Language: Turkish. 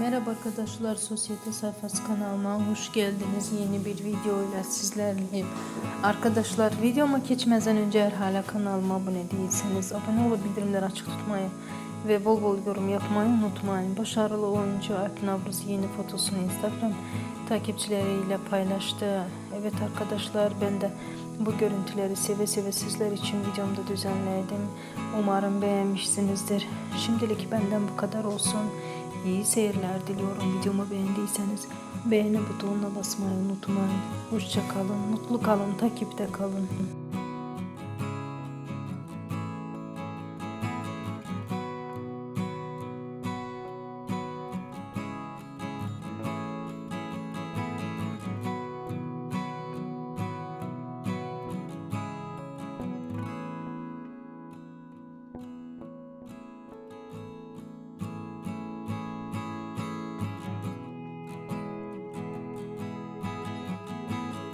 Merhaba arkadaşlar, Sosyete Sayfası kanalıma hoş geldiniz. Yeni bir video ile sizlerleyim. Arkadaşlar videoma geçmeden önce eğer hala kanalıma abone değilseniz abone olup bildirimleri açık tutmayı ve bol bol yorum yapmayı unutmayın. Başarılı oyuncu Alp Navruz yeni fotosunu Instagram takipçileriyle paylaştı. Evet arkadaşlar ben de bu görüntüleri seve seve sizler için videomda düzenledim. Umarım beğenmişsinizdir. Şimdilik benden bu kadar olsun. İyi seyirler diliyorum. Videomu beğendiyseniz beğeni butonuna basmayı unutmayın. Hoşça kalın, mutlu kalın, takipte kalın.